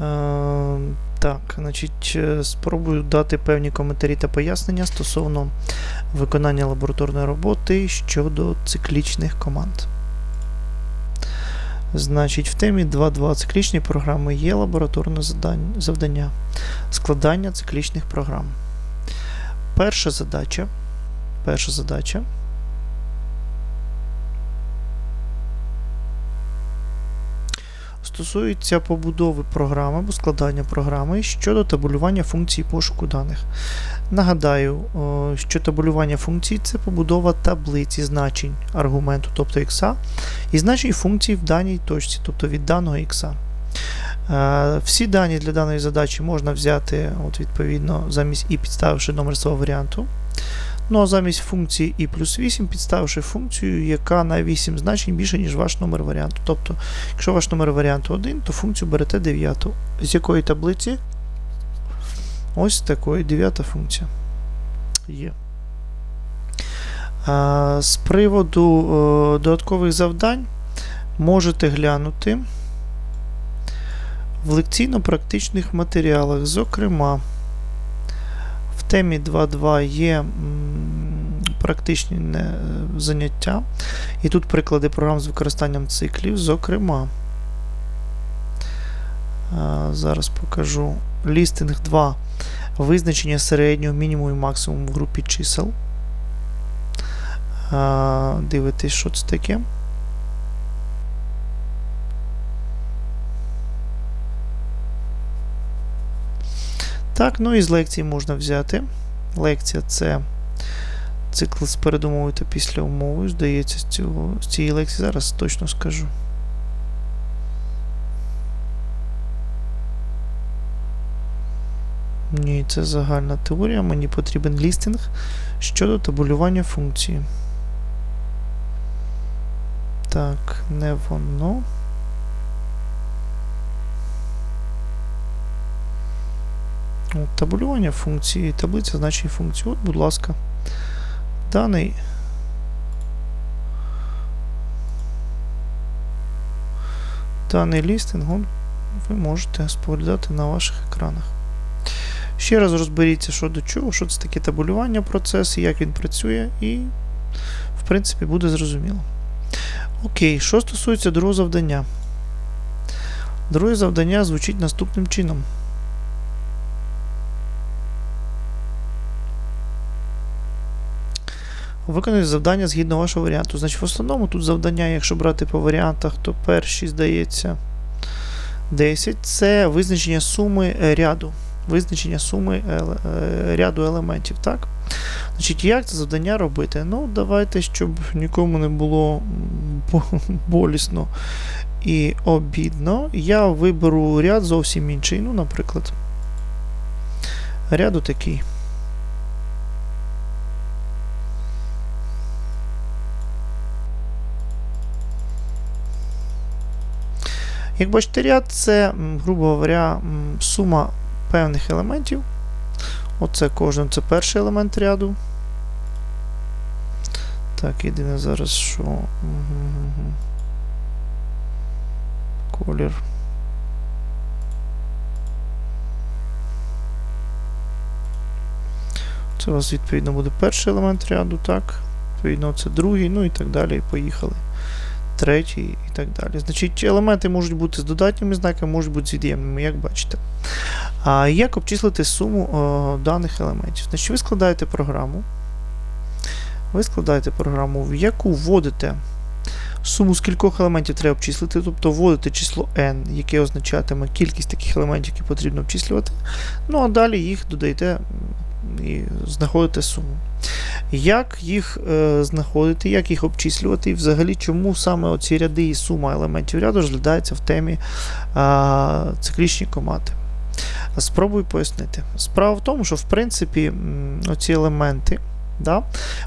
Е, так, значить, е, спробую дати певні коментарі та пояснення стосовно виконання лабораторної роботи щодо циклічних команд. Значить, в темі 2.2 циклічні програми є лабораторне завдання складання циклічних програм. Перша задача. Перша задача. Стосується побудови програми або складання програми щодо табулювання функцій пошуку даних. Нагадаю, що табулювання функцій це побудова таблиці значень аргументу, тобто x, і значень функцій в даній точці, тобто від даного x. Е, Всі дані для даної задачі можна взяти, от відповідно, замість і підставивши номер свого варіанту. Ну а замість функції і плюс 8 підставивши функцію, яка на 8 значень більше, ніж ваш номер варіанту. Тобто, якщо ваш номер варіанту 1, то функцію берете 9. З якої таблиці? Ось такої 9 функція. Є. А, з приводу е, додаткових завдань можете глянути в лекційно-практичних матеріалах. Зокрема, темі 2.2 є практичні заняття. І тут приклади програм з використанням циклів. Зокрема, зараз покажу. Лістинг 2. Визначення середнього, мінімуму і максимуму в групі чисел. А, Дивитесь, що це таке. Так, ну і з лекції можна взяти. Лекція це цикл з передумовою та після умови. Здається, з, цього, з цієї лекції зараз точно скажу. Ні, це загальна теорія. Мені потрібен лістинг щодо табулювання функції. Так, не воно. От, функції, таблиця значень функції. От, будь ласка, даний. Даний лістинг от, ви можете споглядати на ваших екранах. Ще раз розберіться, що до чого, що це таке табулювання процесу, як він працює, і, в принципі, буде зрозуміло. Окей, що стосується другого завдання. Друге завдання звучить наступним чином. Виконати завдання згідно вашого варіанту. Значить, в основному тут завдання, якщо брати по варіантах, то перші, здається, 10 це визначення суми е, ряду. Визначення суми е, ряду елементів. так? Значить, як це завдання робити? Ну, давайте, щоб нікому не було болісно і обідно, я виберу ряд зовсім інший. Ну, наприклад, ряду такий. Як бачите, ряд це, грубо говоря, сума певних елементів. Оце кожен це перший елемент ряду. Так, єдине зараз, що. Колір. Це у вас, відповідно, буде перший елемент ряду, так. Відповідно, це другий, ну і так далі. Поїхали третій і так далі. Значить, елементи можуть бути з додатніми знаками, можуть бути з від'ємними, як бачите. А як обчислити суму о, даних елементів? Значить, ви складаєте програму. Ви складаєте програму, в яку вводите суму з кількох елементів треба обчислити, тобто вводите число n, яке означатиме кількість таких елементів, які потрібно обчислювати. Ну а далі їх додаєте і знаходите суму. Як їх е, знаходити, як їх обчислювати, і взагалі чому саме оці ряди і сума елементів ряду розглядається в темі е, циклічні комати? Спробую пояснити. Справа в тому, що в принципі оці елементи Да?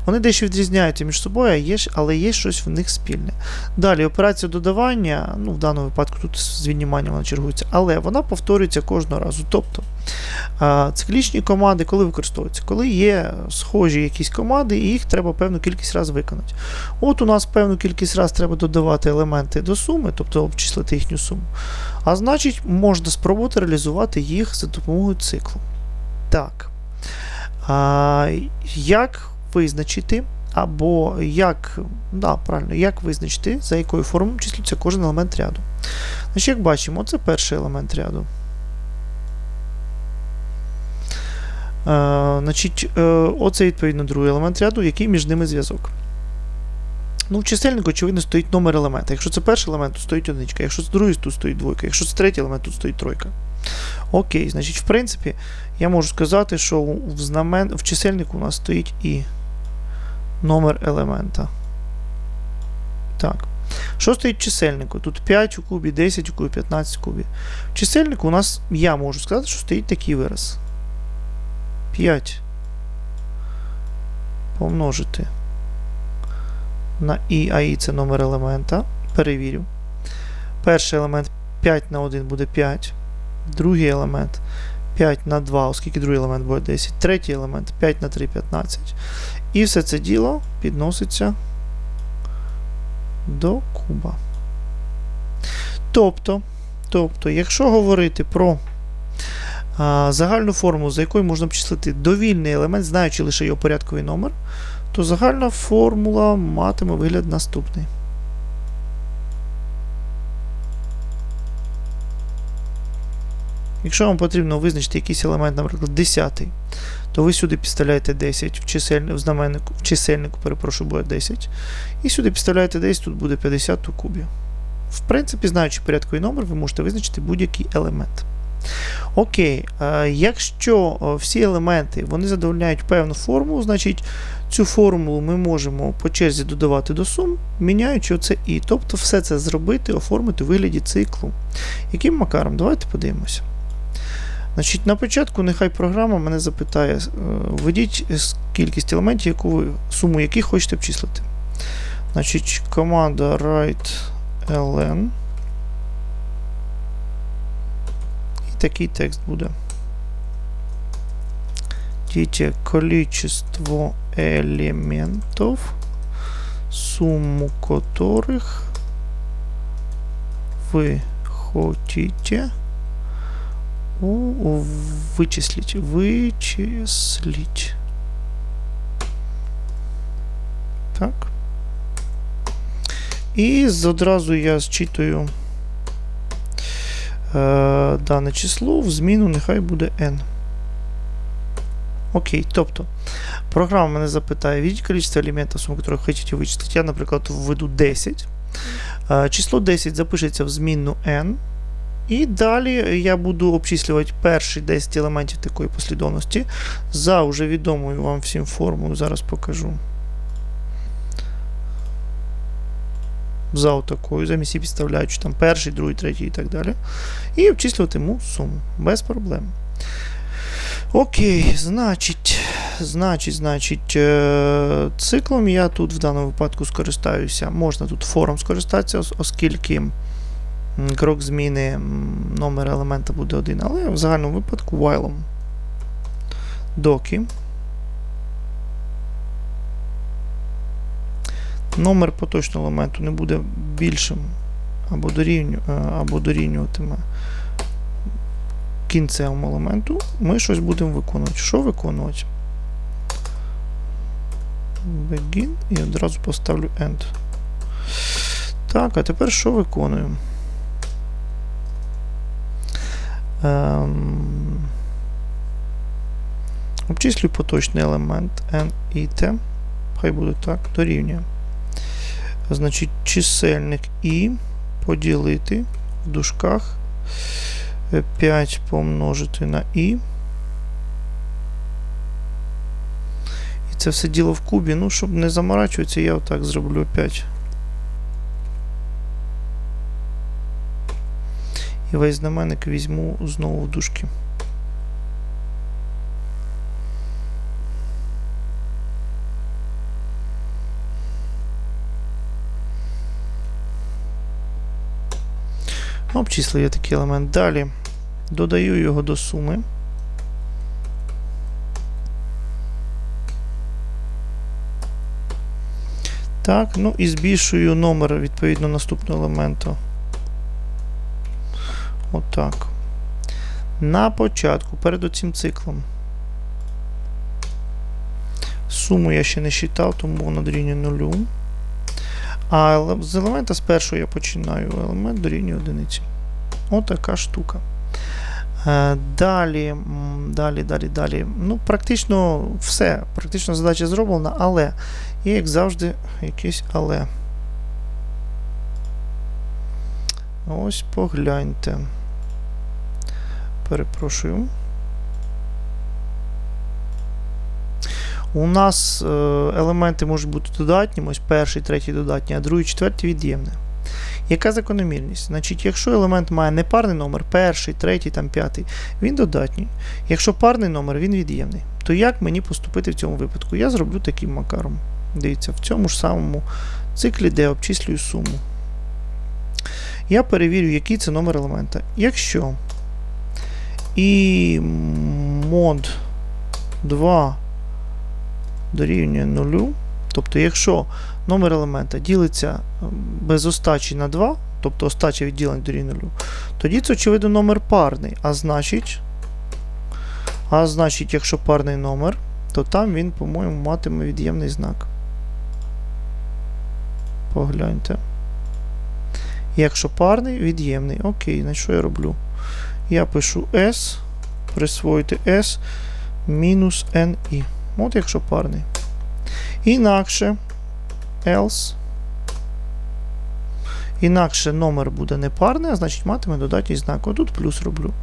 Вони дещо відрізняються між собою, але є щось в них спільне. Далі операція додавання, ну в даному випадку тут з відніманням вона чергується, але вона повторюється кожного разу. Тобто циклічні команди, коли використовуються, коли є схожі якісь команди, і їх треба певну кількість разів виконати. От у нас певну кількість разів треба додавати елементи до суми, тобто обчислити їхню суму. А значить, можна спробувати реалізувати їх за допомогою циклу. Так. А, як визначити, або як, да, правильно, як визначити, за якою формою числиться кожен елемент ряду. Значить, як бачимо, це перший елемент ряду. Е, значить, е, оце відповідно другий елемент ряду, який між ними зв'язок. Ну, в чисельнику, очевидно, стоїть номер елемента. Якщо це перший елемент, то стоїть одиничка. Якщо це другий, то стоїть двойка. Якщо це третій елемент, то стоїть тройка. Окей, значить, в принципі, я можу сказати, що в, знамен... в чисельнику у нас стоїть і номер елемента. Так. Що стоїть в чисельнику? Тут 5 у кубі, 10 у кубі, 15 у кубі. В чисельнику у нас, я можу сказати, що стоїть такий вираз. 5 помножити на і, а і це номер елемента. Перевірю. Перший елемент 5 на 1 буде 5. Другий елемент 5 на 2, оскільки другий елемент буде 10. Третій елемент 5 на 3 15. І все це діло підноситься до куба. Тобто, тобто якщо говорити про а, загальну форму, за якою можна обчислити довільний елемент, знаючи лише його порядковий номер, то загальна формула матиме вигляд наступний. Якщо вам потрібно визначити якийсь елемент, наприклад, 10, то ви сюди підставляєте 10 в, чисельник, в знаменнику, в чисельнику, перепрошую, буде 10. І сюди підставляєте 10, тут буде 50 у кубі. В принципі, знаючи порядковий номер, ви можете визначити будь-який елемент. Окей, е, якщо е, всі елементи вони задовольняють певну формулу, значить цю формулу ми можемо по черзі додавати до сум, міняючи оце і. Тобто все це зробити, оформити у вигляді циклу. Яким макаром? Давайте подивимося. Значить, На початку нехай програма мене запитає, е, введіть с- кількість елементів, яку ви, суму яких хочете обчислити. Значить, команда write ln. І такий текст буде. Дите количество элементов, сумму которых вы хотите у, у- вычислить. Вычислить. Так. І з- одразу я зчитую е, дане число в зміну, нехай буде n. Окей, тобто, програма мене запитає, видите количество элементов, сумму которых хотите вычислить. Я, наприклад, введу 10. Е, число 10 запишеться в змінну n. І далі я буду обчислювати перші 10 елементів такої послідовності за вже відомою вам всім формулою. Зараз покажу. За отакою, замість підставляючи там перший, другий, третій і так далі. І обчислюватиму суму. Без проблем. Окей, значить, значить, значить, е, циклом я тут в даному випадку скористаюся. Можна тут фором скористатися, оскільки крок зміни номер елемента буде один, але в загальному випадку while. Доки. Номер поточного елементу не буде більшим або, дорівню, е, або дорівнюватиме кінцевому елементу. Ми щось будемо виконувати. Що виконувати? Begin і одразу поставлю end. Так, а тепер що виконуємо? Обчислюю поточний елемент n і t. Хай буде так, дорівнює. Значить, чисельник і поділити в дужках 5 помножити на і. І це все діло в кубі. Ну, щоб не заморачуватися, я отак зроблю 5. І весь знаменник візьму знову в дужки. Обчислив я такий елемент. Далі додаю його до суми. Так, ну і збільшую номер відповідно наступного елементу. Отак. На початку, перед цим циклом. Суму я ще не считав, тому вона дорівнює нулю. А з елемента з першого я починаю. Елемент дорівнює одиниці. Отака штука. Е, Далі, далі, далі, далі. Ну, практично все. Практично задача зроблена, але є, як завжди, якесь але. Ось погляньте. Перепрошую. У нас е, елементи можуть бути додатніми, ось перший, третій додатні, а другий, четвертий від'ємне. Яка закономірність? Значить, якщо елемент має непарний номер, перший, третій, там п'ятий, він додатній. Якщо парний номер, він від'ємний. То як мені поступити в цьому випадку? Я зроблю таким макаром. Дивіться, в цьому ж самому циклі, де обчислюю суму. Я перевірю, який це номер елемента. Якщо і мод 2 дорівнює 0, тобто, якщо номер елемента ділиться без остачі на 2, тобто остача відділення дорівнює 0, тоді це, очевидно, номер парний. А значить, а значить, якщо парний номер, то там він, по-моєму, матиме від'ємний знак. Погляньте. Якщо парний, від'ємний. Окей, значить що я роблю? Я пишу S, присвоїти S мінус NI. От якщо парний. Інакше else. Інакше номер буде не парний, а значить матиме додатній знак. Отут плюс роблю.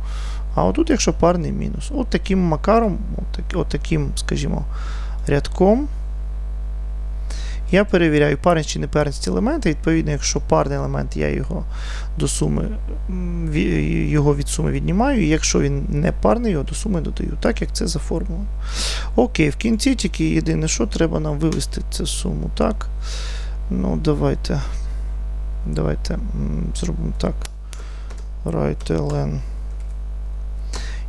А отут, якщо парний мінус. От таким макаром, от таким, скажімо, рядком. Я перевіряю парність чи непарність елемента. Відповідно, якщо парний елемент, я його до суми, його від суми віднімаю. І якщо він не парний, його до суми додаю. Так як це за формулою. Окей, в кінці тільки єдине, що треба нам вивести цю суму. Так. Ну, давайте. Давайте зробимо так. Right.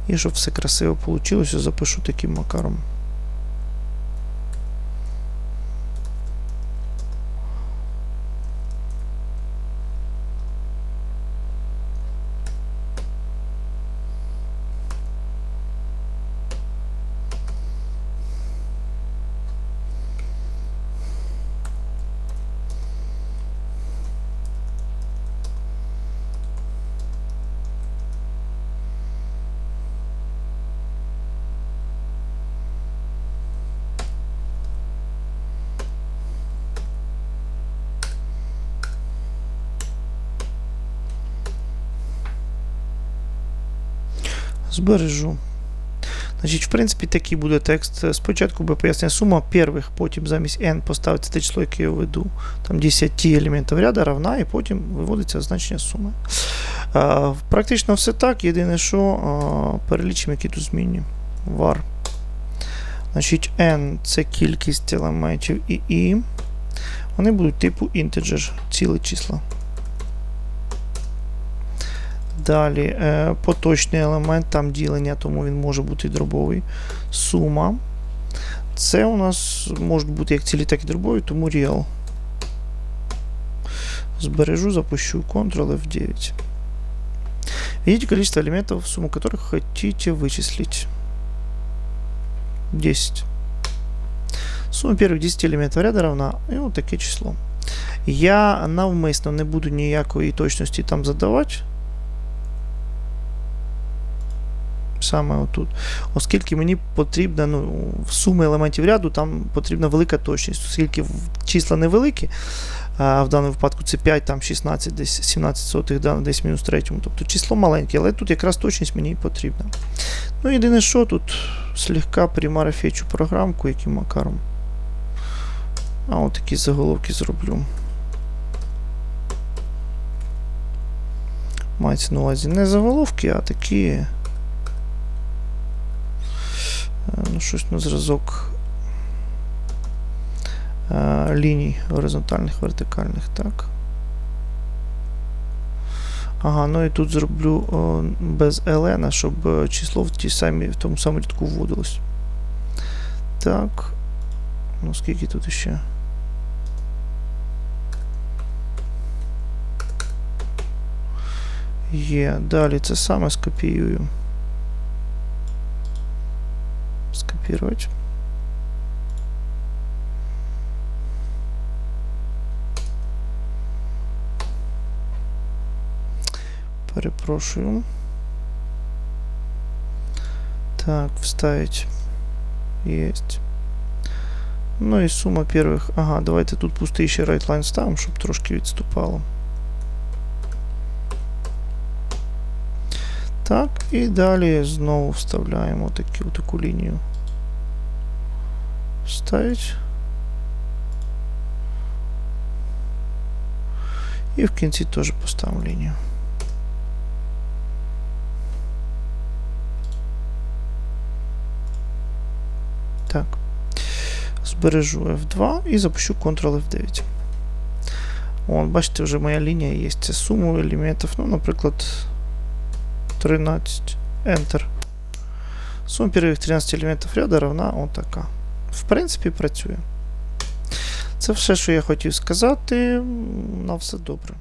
І щоб все красиво вийшло, запишу таким макаром. Збережу. Значить, в принципі, такий буде текст. Спочатку буде пояснення сума первих, потім замість n поставити те число, яке я введу. Там 10 елементів ряда равна, і потім виводиться значення суми. Практично все так. Єдине, що перелічимо, які тут змінні. var. Значить, n це кількість елементів і i. Вони будуть типу integer, ціле числа. Далі е, поточний елемент, там ділення, тому він може бути дробовий. Сума. Це у нас можуть бути як цілі, так і дробові, тому real. Збережу, запущу Ctrl F9. Видите количество элементов, сумму которых хотите вычислить. 10. Сумма первых 10 элементов ряда равна. І от таке число. Я навмисно не буду ніякої точності там задавати. Саме отут. Оскільки мені потрібна, ну, суми елементів ряду там потрібна велика точність, оскільки числа невеликі, а в даному випадку це 5, там 16, десь 17 сотих, десь мінус третьому. Тобто число маленьке, але тут якраз точність мені потрібна. Ну, єдине, що тут слегка примарафечу програмку, яким макаром. А от такі заголовки зроблю. Мається на увазі не заголовки, а такі. Е, Ну, щось на зразок е, ліній горизонтальних, вертикальних, так. Ага, ну і тут зроблю о, без ln, щоб е, число в, ті самі, в тому самому рядку вводилось. Так. Ну, скільки тут ще? Є. Далі це саме скопіюю. Скопірувати. Перепрошую. Так, вставить. Есть. Ну і сума первых. Ага, давайте тут пустий ще райтлайн ставимо, щоб трошки відступало. Так, і далі знову вставляємо таку, таку лінію. Вставить. І в кінці теж поставимо лінію. Так. Збережу F2 і запущу Ctrl F9. О, бачите, вже моя лінія є. Це сума елементів. Ну, наприклад, 13. Enter. Сума первых 13 елементів ряду равна вот така. В принципі, працює. Це все, що я хотів сказати. На все добре.